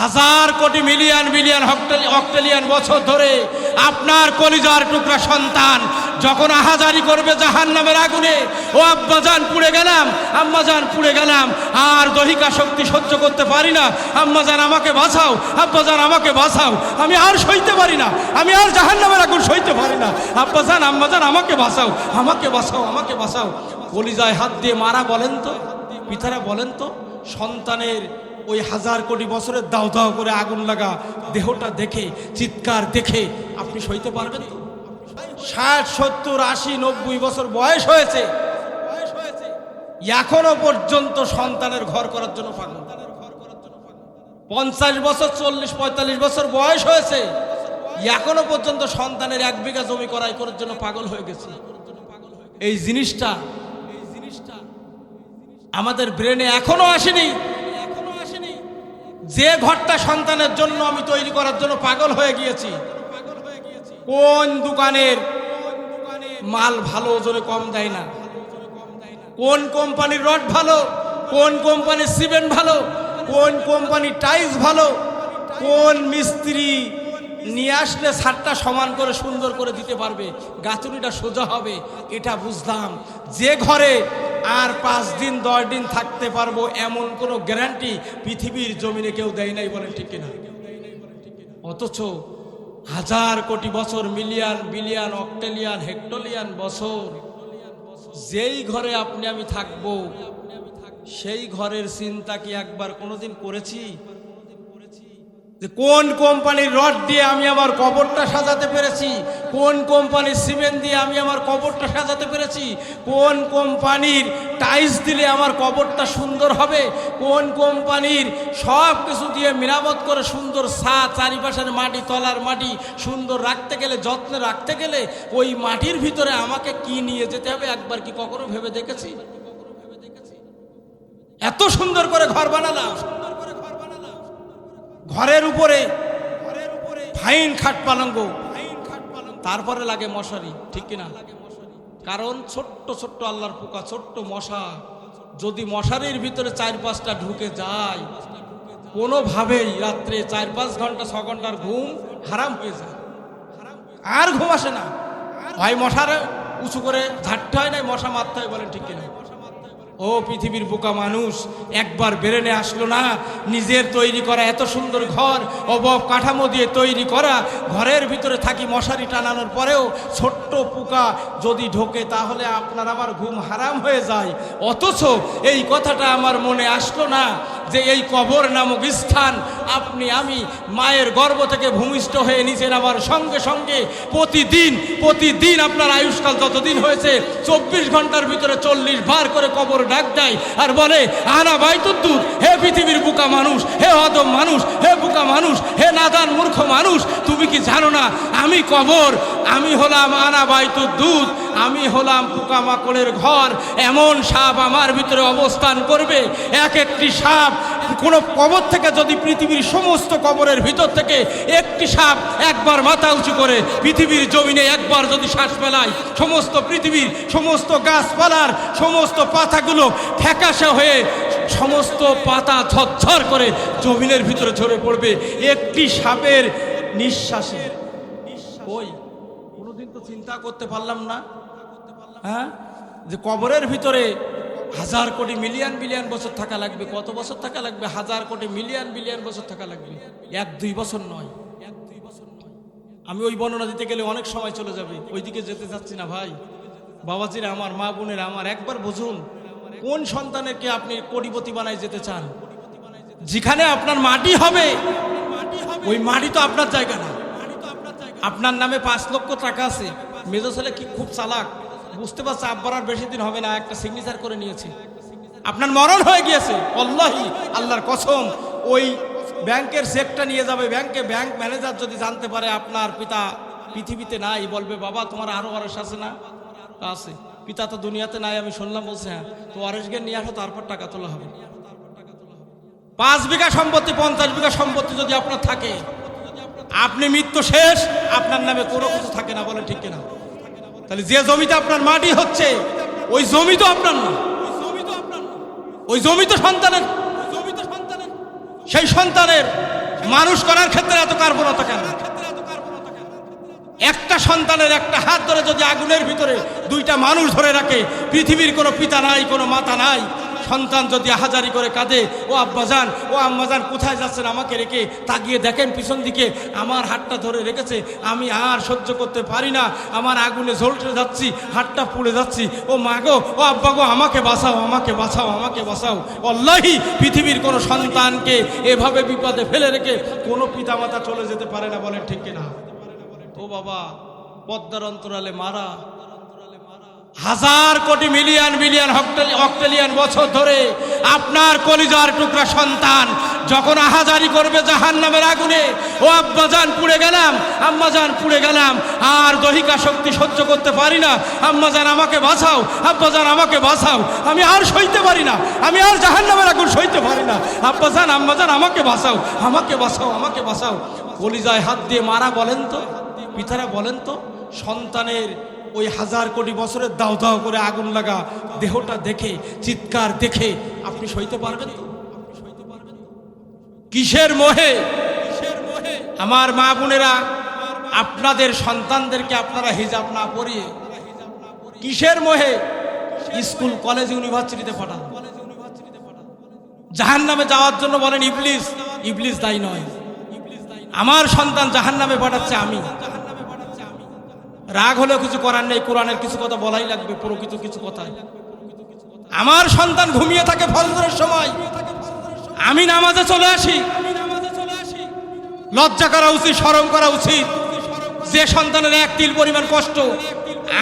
হাজার কোটি million million অক্টেলিয়ান বছর ধরে আপনার কলিজার টুকরা সন্তান যখন আহাজারি করবে জাহান নামের আগুনে, ও আব্বাজান পুড়ে গেলাম আম্মাজান পুড়ে গেলাম, আর দহিকা শক্তি সহ্য করতে পারি না আম্মাজান আমাকে বাঁচাও আব্বাজান আমাকে বাঁচাও, আমি আর সইতে পারি না, আমি আর জাহান নামের আগুন সইতে পারি না আব্বাজান আম্মাজান আমাকে বাঁচাও আমাকে বাঁচাও আমাকে বাঁচাও। কলিজায় হাত দিয়ে মারা বলেন তো, পিতারা বলেন তো, সন্তানের ওই হাজার কোটি বছরের দাও দাও করে আগুন লাগা, দেহটা দেখে, চিৎকার দেখে, আপনি সইতে পারবেন তো? ষাট, সত্তর, আশি, নব্বই বছর বয়স হয়েছে। এখনও পর্যন্ত সন্তানের ঘর করার জন্য পাগল। পঞ্চাশ বছর, চল্লিশ, পঁয়তাল্লিশ বছর বয়স হয়েছে। এখনও পর্যন্ত সন্তানের এক বিঘা জমি করাই করার জন্য পাগল হয়ে গেছে। এই জিনিসটা এই জিনিসটা আমাদের ব্রেনে এখনও আসেনি। যে ঘরটা সন্তানের জন্য আমি তৈরি করার জন্য পাগল হয়ে গিয়েছি, কোন দোকানের মাল ভালো ওজনে কম দেয় না? কোন কোম্পানির রড ভালো? কোন কোম্পানির সিমেন্ট ভালো? কোন কোম্পানির টাইলস ভালো? কোন মিস্ত্রি নিয়ে আসলে ছাদটা সমান করে সুন্দর করে দিতে পারবে? গাঁথুনিটা সোজা হবে, এটা বুঝলাম। যে ঘরে আর পাঁচ দিন, দশ দিন থাকতে পারব এমন কোনো গ্যারান্টি পৃথিবীর জমিনে কেউ দেয় নাই বলেন ঠিক কিনা? অথচ হাজার কোটি বছর, মিলিয়ন, বিলিয়ন, অক্টেলিয়ান, হেক্টোলিয়ান বছর যেই ঘরে আপনি, আমি থাকব, সেই ঘরের চিন্তা কি একবার কোনোদিন করেছি? যে কোন কোম্পানির রড দিয়ে আমি আমার কবরটা সাজাতে পেরেছি? কোন কোম্পানির সিমেন্ট দিয়ে আমি আমার কবরটা সাজাতে পেরেছি? কোন কোম্পানির টাইলস দিলে আমার কবরটা সুন্দর হবে? কোন কোম্পানির সব কিছু দিয়ে মেরামত করে সুন্দর সা চারিপাশের মাটি, তলার মাটি সুন্দর রাখতে গেলে, যত্নে রাখতে গেলে ওই মাটির ভিতরে আমাকে কি নিয়ে যেতে হবে একবার কি কখনো ভেবে দেখেছি? এত সুন্দর করে ঘর বানালাম। ঘরের উপরে, ফাইন খাট পালঙ্গ। তারপরে লাগে মশারি, ঠিক কিনা? কারণ ছোট্ট ছোট্ট আল্লাহর পোকা, ছোট্ট মশা, যদি মশারির ভিতরে চার পাঁচটা ঢুকে যায়, কোনোভাবেই রাত্রে চার পাঁচ ঘণ্টা, ছ ঘণ্টার ঘুম হারাম হয়ে যায়। আর ঘুম আসে না। হয় মশারে উঁচু করে ঝাড়তে হয় না মশা মারতে হয় বলেন ঠিক কিনা? ও পৃথিবীর বোকা মানুষ, একবার বেরেনে আসলো না, নিজের তৈরি করা এত সুন্দর ঘর অব কাঠামো দিয়ে তৈরি করা, ঘরের ভিতরে থাকি মশারি টানানোর পরেও ছোট্ট পোকা যদি ঢোকে তাহলে আপনার আবার ঘুম হারাম হয়ে যায়। অথচ এই কথাটা আমার মনে আসলো না যে এই কবর নামক স্থান আপনি, আমি মায়ের গর্ভ থেকে ভূমিষ্ঠ হয়ে নিচে নামার সঙ্গে সঙ্গে প্রতিদিন প্রতিদিন আপনার আয়ুষ্কাল যতদিন হয়েছে, চব্বিশ ঘণ্টার ভিতরে চল্লিশ বার করে কবর ডাক দেয় আর বলে, আনা বাইতুদ্দুত হে পৃথিবীর বুকা মানুষ, হে অদম মানুষ, হে বুকা মানুষ, হে নাদান মূর্খ মানুষ, তুমি কি জানো না, আমি কবর, আমি হলাম আনা বাইতুদ্দুত আমি হলাম পোকামাকড়ের ঘর, এমন সাপ আমার ভিতরে অবস্থান করবে, এক একটি সাপ কোনো কবর থেকে যদি পৃথিবীর সমস্ত কবরের ভিতর থেকে একটি সাপ একবার মাথা উঁচু করে পৃথিবীর জমিনে একবার যদি শ্বাস ফেলায়, সমস্ত পৃথিবীর সমস্ত গাছপালার সমস্ত পাতাগুলো ফ্যাকাশে হয়ে সমস্ত পাতা ঝরঝর করে জমিনের ভিতরে ঝরে পড়বে। একটি সাপের নিঃশ্বাসে। ওই কোনোদিন তো চিন্তা করতে পারলাম না। হ্যাঁ? যে কবরের ভিতরে হাজার কোটি মিলিয়ন বিলিয়ন বছর থাকা লাগবে, কত বছর থাকা লাগবে? হাজার কোটি মিলিয়ন বিলিয়ন বছর থাকা লাগবে। এক দুই বছর নয়। এক দুই বছর নয় আমি ওই বর্ণনা দিতে গেলে অনেক সময় চলে যাবে। ওইদিকে যেতে চাচ্ছি না ভাই। বাবাজিরা আমার, মা বোনেরা আমার, একবার বুঝুন, কোন সন্তানেরকে আপনি কোটিপতি বানায় যেতে চান? যেখানে আপনার মাটি হবে, ওই মাটি তো আপনার জায়গা না। আপনার নামে পাঁচ লক্ষ টাকা আছে। মেজো ছেলে কি খুব চালাক? বুঝতে পারছে আব্বার আর বেশি দিন হবে না, একটা সিগনেচার করে নিয়েছে। আপনার মরণ হয়ে গিয়েছে। অল্লাহি আল্লাহর কসম, ওই ব্যাংকের চেকটা নিয়ে যাবে। ব্যাংকে ব্যাংক ম্যানেজার যদি জানতে পারে আপনার পিতা পৃথিবীতে নাই, বলবে, বাবা, তোমার আরও ওয়ারেস আছে না? আছে। পিতা তো দুনিয়াতে নাই, আমি শুনলাম বলছে হ্যাঁ তো ওয়ারেসকে নিয়ে আসো, তারপর টাকা তোলা হবে। পাঁচ বিঘা সম্পত্তি, পঞ্চাশ বিঘা সম্পত্তি যদি আপনার থাকে, আপনি মৃত্যু শেষ, আপনার নামে কোনো কিছু থাকে না, বলে ঠিক কিনা? তাহলে যে জমিতে আপনার মাটি হচ্ছে, ওই জমি তো আপনার না। ওই জমি তো সন্তানের, সেই সন্তানের মানুষ করার ক্ষেত্রে এত কার্পণতা কেন? একটা সন্তানের একটা হাত ধরে যদি আগুনের ভিতরে দুইটা মানুষ ধরে রাখে, পৃথিবীর কোনো পিতা নাই, কোনো মাতা নাই সন্তান যদি হাজারি করে কাঁদে, ও আব্বাজান ও আম্মাজান কোথায় যাচ্ছেন আমাকে রেখে? তাকিয়ে দেখেন পিছন দিকে, আমার হাতটা ধরে রেখেছে, আমি আর সহ্য করতে পারি না, আমার আগুনে ঝলটে যাচ্ছি, হাতটা পুড়ে যাচ্ছি। ও মা গো, ও আব্বা গো, আমাকে বাঁচাও আমাকে বাঁচাও আমাকে বাঁচাও। অল্লাহি, পৃথিবীর কোনো সন্তানকে এভাবে বিপদে ফেলে রেখে কোনো পিতামাতা চলে যেতে পারে না বলেন ঠিক কিনা? ও বাবা, পদ্মার অন্তরালে মারা হাজার কোটি মিলিয়ন মিলিয়ন অক্টেলিয়ান বছর ধরে আপনার কলিজার টুকরা সন্তান যখন আহাজারি করবে জাহান নামের আগুনে, ও আব্বাজান, পুড়ে গেলাম, আম্মাজান, পুড়ে গেলাম, আর দহিকা শক্তি সহ্য করতে পারি না, আম্মাজান, আমাকে বাঁচাও, আব্বাজান, আমাকে বাঁচাও, আমি আর সইতে পারি না, আমি আর জাহান নামের আগুন সইতে পারি না, আব্বাজান, আম্মাজান, আমাকে বাঁচাও আমাকে বাঁচাও আমাকে বাঁচাও। কলিজায় হাত দিয়ে মারা বলেন তো, পিতারা বলেন তো, সন্তানের ওই হাজার কোটি বছরের দাও দাও করে আগুন লাগা দেহটা দেখে, চিৎকার দেখে, আপনি সইতে পারবেন তো? কিসের মোহে? আমার মা বোনেরা, আপনাদের সন্তানদেরকে আপনারা হিজাব না পরিয়ে কিসের মোহে? স্কুল, কলেজ, ইউনিভার্সিটিতে পাঠান। জাহান নামে যাওয়ার জন্য বলেন, ইবলিস ইবলিস দায়ী নয়। আমার সন্তান জাহান নামে পাঠাচ্ছে আমি। রাগ হলেও কিছু করার নেই, কোরআনের কিছু কথা বলাই লাগবে, প্রকৃত কিছু কথা আমার সন্তান ঘুমিয়ে থাকে ফজরের সময়। আমি নামাজে চলে আসি। লজ্জা করা উচিত, শরম করা উচিত। যে সন্তানের এক তিল পরিমাণ কষ্ট,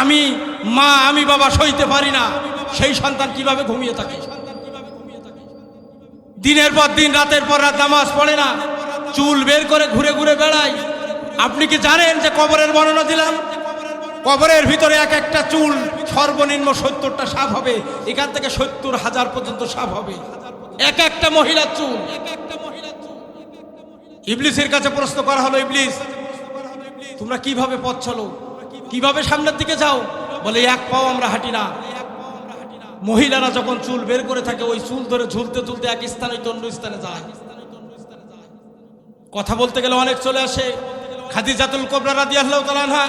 আমি, মা, আমি, বাবা সইতে পারি না, সেই সন্তান কীভাবে ঘুমিয়ে থাকে? দিনের পর দিন, রাতের পর রাত নামাজ পড়ে না, চুল বের করে ঘুরে ঘুরে বেড়ায় আপনি কি জানেন যে কবরের বর্ণনা দিলাম? কবরের ভিতরে এক একটা চুল সর্বনিম্ন সত্তরটা সাপ হবে। এখান থেকে সত্তর হাজার পর্যন্ত সাপ হবে। এক একটা মহিলার চুল। ইবলিসের কাছে প্রশ্ন করা হলো, ইবলিস, তোমরা কীভাবে পথ চলো? কীভাবে সামনের দিকে যাও? বলে, এক পাও আমরা হাঁটি না। মহিলারা যখন চুল বের করে থাকে, ওই চুল ধরে ঝুলতে ঝুলতে এক স্থানে অন্য স্থানে যায়। কথা বলতে গেলে অনেক চলে আসে। খাদিজাতুল কোবরা রাদিয়াল্লাহু আনহা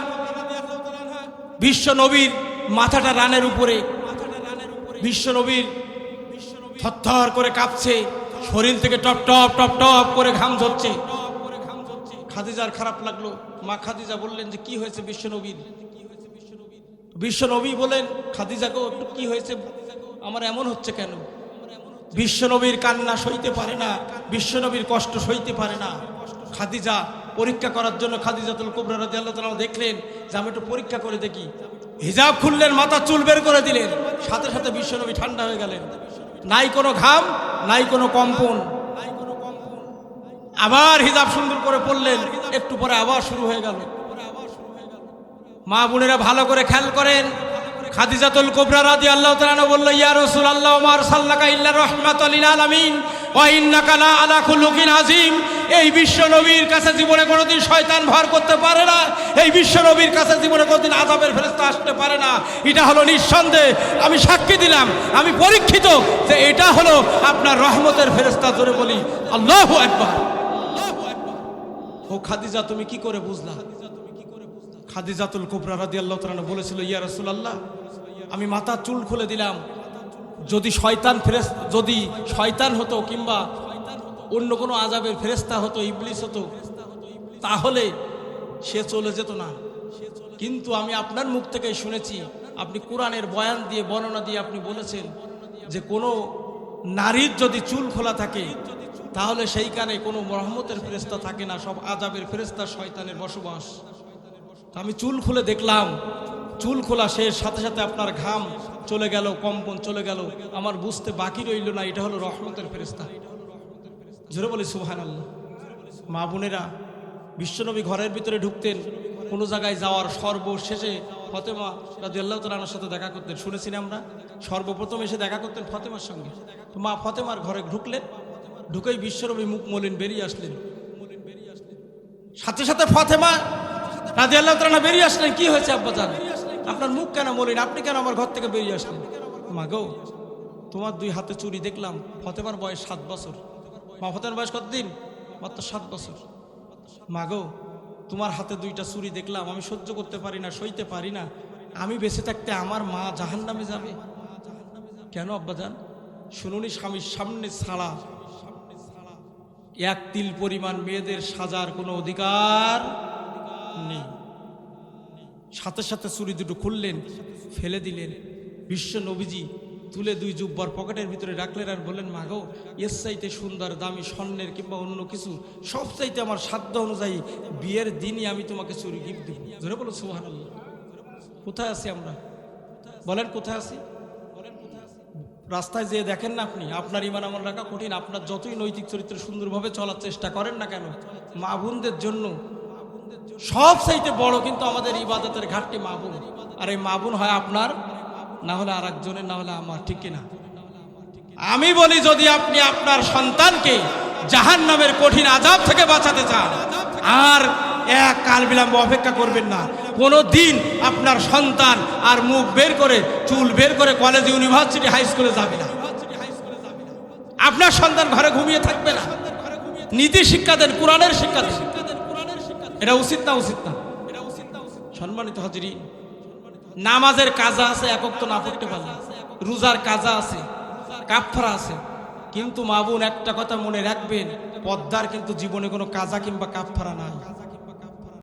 বিশ্ব নবীর মাথাটা রানের উপরে। বিশ্ব নবীর থরথর করে কাঁপছে, শরীর থেকে টপ টপ টপ টপ করে ঘাম ঝরছে। খাদিজার খারাপ লাগল। মা খাদিজা বললেন যে, কি হয়েছে বিশ্ব নবীর? বিশ্ব নবী বলেন খাদিজাকে একটু কি হয়েছে? আমার এমন হচ্ছে কেন? বিশ্ব নবীর কান্না সইতে পারে না, বিশ্ব নবীর কষ্ট সইতে পারে না। খাদিজা পরীক্ষা করার জন্য খাদিজাতুল কুবরা রাদিয়াল্লাহু তাআলা দেখলেন যে আমি একটু পরীক্ষা করে দেখি। হিজাব খুললেন, মাথা চুল বের করে দিলেন, সাথে সাথে বিশ্বনবী ঠান্ডা হয়ে গেলেন। নাই কোনো ঘাম, নাই কোনো কম্পন। আবার হিজাব সুন্দর করে পড়লেন, একটু পরে আবার শুরু হয়ে গেল। মা বোনেরা ভালো করে খেয়াল করেন খাদিজাতুল কুবরা রাদিয়াল্লাহু তাআলা বলল, ইয়া রাসূলুল্লাহ মার সাল্লাকা ইল্লা রাহমাতাল লিল আলামিন, ওয়া ইন্নাকা লা আলা খুলুকিন আযীম। এই বিশ্ব নবীর কাছে জীবনে কোনোদিন শয়তান ভর করতে পারে না। এই বিশ্ব নবীর কাছে জীবনে কোনোদিন আযাবের ফেরেশতা আসতে পারে না। এটা হলো নিঃসন্দেহ। আমি সাক্ষী দিলাম, আমি পরীক্ষিত যে এটা হলো আপনার রহমতের ফেরেশতা, জোরে বলি আল্লাহু আকবার। ও খাদিজা, তুমি কি করে বুঝলা? খাদিজাতুল কুবরা রাদিয়াল্লাহু তাআলা বলেছিল, ইয়া রাসূলুল্লাহ, আমি মাথার চুল খুলে দিলাম। যদি শয়তান ফেরেস, যদি শয়তান হতো কিংবা অন্য কোনো আজাবের ফেরেস্তা হতো, ইবলিস হতো, তাহলে সে চলে যেত না। কিন্তু আমি আপনার মুখ থেকে শুনেছি, আপনি কোরআনের বয়ান দিয়ে, বর্ণনা দিয়ে আপনি বলেছেন যে কোনো নারীর যদি চুল খোলা থাকে, তাহলে সেইখানে কোনো রহমতের ফেরেস্তা থাকে না, সব আজাবের ফেরেস্তা শয়তানের বসবাস। আমি চুল খুলে দেখলাম। চুল খোলা শেষ, সাথে সাথে আপনার ঘাম চলে গেল, কম্পন চলে গেল। আমার বুঝতে বাকি রইল না, এটা হলো রহমতের ফেরেস্তা জোরে বলি সুহান আল্লাহ মা বোনেরা, বিশ্বনবী ঘরের ভিতরে ঢুকতেন, কোনো জায়গায় যাওয়ার সর্বশেষে ফতেমা রাজু আল্লাহ তালার সাথে দেখা করতেন। শুনেছি আমরা? সর্বপ্রথম এসে দেখা করতেন ফতেমার সঙ্গে। তো মা ফতেমার ঘরে ঢুকলেন, ঢুকেই বিশ্বনবী মুখ মলিন বেরিয়ে আসলেন। সাথে সাথে ফতেমা রাজি আল্লাহ তালা বেরিয়ে আসলেন? কি হয়েছে আব্বা জান? আপনার মুখ কেন মলিন? আপনি কেন আমার ঘর থেকে বেরিয়ে আসলেন? মা গো, তোমার দুই হাতে চুরি দেখলাম, ফতেমার বয়স সাত বছর। মা, ফতেমার বয়স কতদিন? মাত্র সাত বছর। মাগো তোমার হাতে দুইটা চুরি দেখলাম, আমি সহ্য করতে পারি না, সইতে পারি না। আমি বেঁচে থাকতে আমার মা জাহান নামে যাবে? কেন আব্বাজান শুনুনি স্বামীর সামনে ছাড়া এক তিল পরিমাণ মেয়েদের সাজার কোনো অধিকার নেই সাথে সাথে চুরি দুটো খুললেন, ফেলে দিলেন। বিশ্ব নবীজি তুলে দুই জুব্বার পকেটের ভিতরে রাখলেন আর বললেন, মাগো, এর চাইতে সুন্দর, দামি, স্বর্ণের কিংবা অন্য কিছু, সব চাইতে আমার সাধ্য অনুযায়ী বিয়ের দিনই আমি তোমাকে চুরি গিফট দেব। ধরে বলো সুহান কোথায় আছি আমরা? বলেন, কোথায় আছি? রাস্তায় যেয়ে দেখেন না আপনি, আপনার ইমান আমল রাখা কঠিন, আপনার যতই নৈতিক চরিত্র সুন্দরভাবে চলার চেষ্টা করেন না কেন, মা বোনদের জন্য সব চাইতে বড় কিন্তু আমাদের ইবাদতের ঘাটটি মা বোন আর এই মা বোন হয় আপনার, না হলে আর একজনের না হলে আমার, ঠিক কিনা? আমি বলি, যদি আপনি আপনার সন্তানকে জাহান নামের কঠিন আজাব থেকে বাঁচাতে চান, আর এক কাল বিলম্ব অপেক্ষা করবেন না। কোনো দিন আপনার সন্তান আর মুখ বের করে, চুল বের করে কলেজ ইউনিভার্সিটি হাই স্কুলে যাবে না। আপনার সন্তান ঘরে ঘুমিয়ে থাকবে না। নীতি শিক্ষা দেন, কোরআনের শিক্ষা দেন। এটা উচিত না উচিত না? সম্মানিত হাজিরি, নামাজের কাজা আছে একক তো না পড়তে পারলে। রোজার কাজা আছে কাপড় আছে। কিন্তু মাবুন, একটা কথা মনে রাখবেন, পদ্মার কিন্তু জীবনে কোনো কাজা কিংবা কাপফারা নাই।